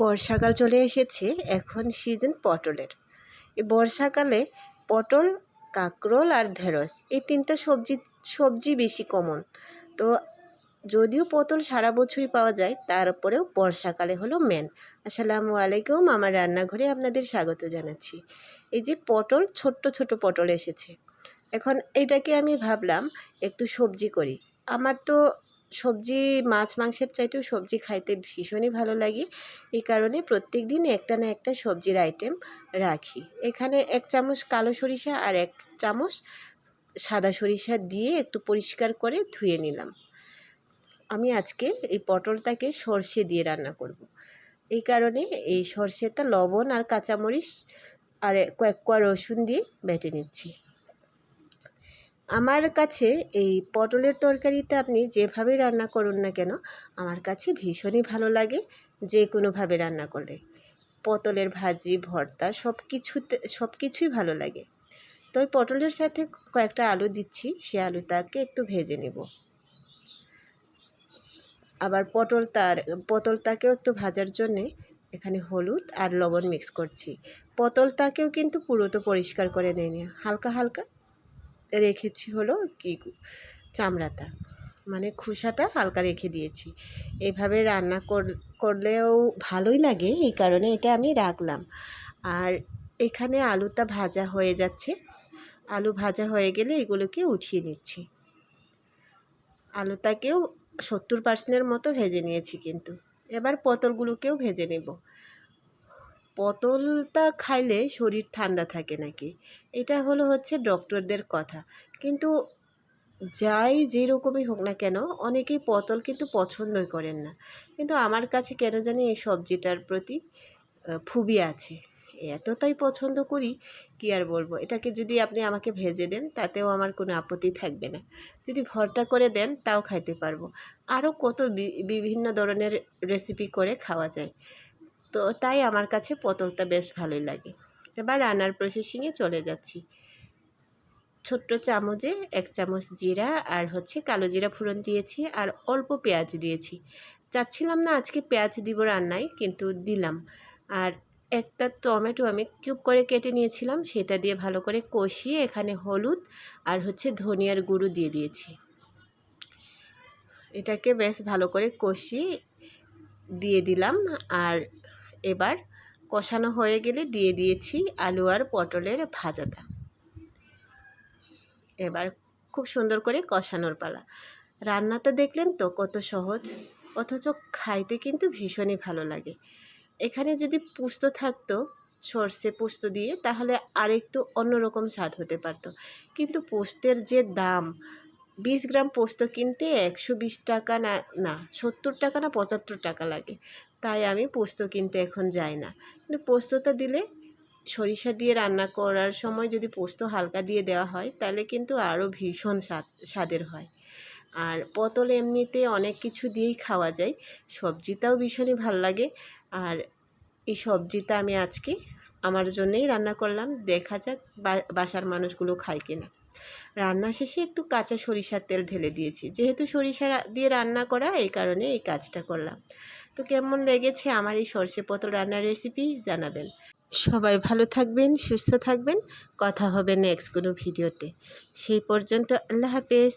বর্ষাকাল চলে এসেছে, এখন সিজন পটলের। এই বর্ষাকালে পটল, কাঁকরোল আর ঢেঁড়স, এই তিনটা সবজি সবজি বেশি কমন তো যদিও পটল সারা বছরই পাওয়া যায় তারপরেও বর্ষাকালে হলো মেন আসসালামু আলাইকুম, আমার রান্নাঘরে আপনাদের স্বাগত জানাচ্ছি। এই যে পটল, ছোট্ট ছোট পটল এসেছে। এখন এটাকে আমি ভাবলাম, একটু সবজি করি। আমার তো সবজি, মাছ, মাংসের চাইতেও সবজি খাইতে ভীষণই ভালো লাগে। এই কারণে প্রত্যেক দিন একটা না একটা সবজির আইটেম রাখি। এখানে এক চামচ কালো সরিষা আর এক চামচ সাদা সরিষা দিয়ে একটু পরিষ্কার করে ধুয়ে নিলাম। আমি আজকে এই পটলটাকে সর্ষে দিয়ে রান্না করব। এই কারণে এই সর্ষেটা লবণ আর কাঁচামরিচ আর কয়েক কোয়া রসুন দিয়ে বেটে নিচ্ছি। আমার কাছে এই পটলের তরকারিতে আপনি যেভাবে রান্না করুন না কেন, আমার কাছে ভীষণই ভালো লাগে যে কোনোভাবে রান্না করলে। পটলের ভাজি, ভর্তা সব কিছুতে সব কিছুই ভালো লাগে। তো ওই পটলের সাথে কয়েকটা আলু দিচ্ছি, সে আলুটাকে একটু ভেজে নেব। আবার পটল তার, পটলটাকেও একটু ভাজার জন্যে এখানে হলুদ আর লবণ মিক্স করছি। পটলটাকেও কিন্তু পুরোটা পরিষ্কার করে নেয়নি হালকা হালকা রেখেছি হলো কি চামড়াটা। মানে খুসাটা হালকা রেখে দিয়েছি। এইভাবে রান্না করলেও ভালোই লাগে, এই কারণে এটা আমি রাখলাম। আর এখানে আলুটা ভাজা হয়ে যাচ্ছে। আলু ভাজা হয়ে গেলে এগুলোকে উঠিয়ে নিচ্ছি। আলুটাকেও সত্তর পার্সেন্টের মতো ভেজে নিয়েছি কিন্তু। এবার পটলগুলোকেও ভেজে নেব। পটলটা খাইলে শরীর ঠান্ডা থাকে নাকি? এটা হলো হচ্ছে ডক্টরদের কথা। কিন্তু যাই যেরকমই হোক না কেন, অনেকেই পটল কিন্তু পছন্দই করেন না। কিন্তু আমার কাছে কেন জানি এই সবজিটার প্রতি খুবই আছে। এতটাই পছন্দ করি, কি আর বলব? এটাকে যদি আপনি আমাকে ভেজে দেন, তাতেও আমার কোনো আপত্তি থাকবে না। যদি ভরটা করে দেন, তাও খাইতে পারব। আরও কত বিভিন্ন ধরনের রেসিপি করে খাওয়া যায়। তো তাই আমার কাছে পটলটা বেশ ভালোই লাগে। এবার রান্নার প্রসেসিংয়ে চলে যাচ্ছি। ছোট্ট চামচে এক চামচ জিরা আর হচ্ছে কালো জিরা ফোড়ন দিয়েছি আর অল্প পেঁয়াজ দিয়েছি। চাচ্ছিলাম না আজকে পেঁয়াজ দিব রান্নায়, কিন্তু দিলাম। আর একটা টমেটো আমি কিউব করে কেটে নিয়েছিলাম, সেটা দিয়ে ভালো করে কষিয়ে এখানে হলুদ আর হচ্ছে ধনিয়ার গুঁড়ো দিয়ে দিয়েছি। এটাকে বেশ ভালো করে কষিয়ে দিয়ে দিলাম আর এবার কষানো হয়ে গেলে দিয়ে দিয়েছি আলু আর পটলের ভাজাটা। এবার খুব সুন্দর করে কষানোর পালা। রান্নাটা দেখলেন তো কত সহজ, অথচ খাইতে কিন্তু ভীষণই ভালো লাগে। এখানে যদি পুস্ত থাকতো, সর্ষে পুস্ত দিয়ে, তাহলে আরেকটু অন্যরকম স্বাদ হতে পারতো। কিন্তু পোস্তের যে দাম বিশ গ্রাম পোস্ত কিনতে একশো বিশ টাকা না না, সত্তর টাকা না পঁচাত্তর টাকা লাগে। তাই আমি পোস্ত কিনতে এখন যাই না। কিন্তু পোস্তটা দিলে সরিষা দিয়ে রান্না করার সময় যদি পোস্ত হালকা দিয়ে দেওয়া হয়, তাহলে কিন্তু আরও ভীষণ স্বাদ, স্বাদের হয়। আর পটল এমনিতে অনেক কিছু দিয়েই খাওয়া যায়। সবজিটাও ভীষণই ভালো লাগে। আর এই সবজিটা আমি আজকে আমার জন্যেই রান্না করলাম, দেখা যাক বাসার মানুষগুলো খায় কিনা। রান্না শেষে একটু কাঁচা সরিষার তেল ঢেলে দিয়েছি। যেহেতু সরিষা দিয়ে রান্না করা, এই কারণে এই কাজটা করলাম। তো কেমন লেগেছে আমার এই সর্ষে পটল রান্নার রেসিপি জানাবেন। সবাই ভালো থাকবেন, সুস্থ থাকবেন। কথা হবে নেক্সট কোনো ভিডিওতে সেই পর্যন্ত আল্লাহ হাফেজ।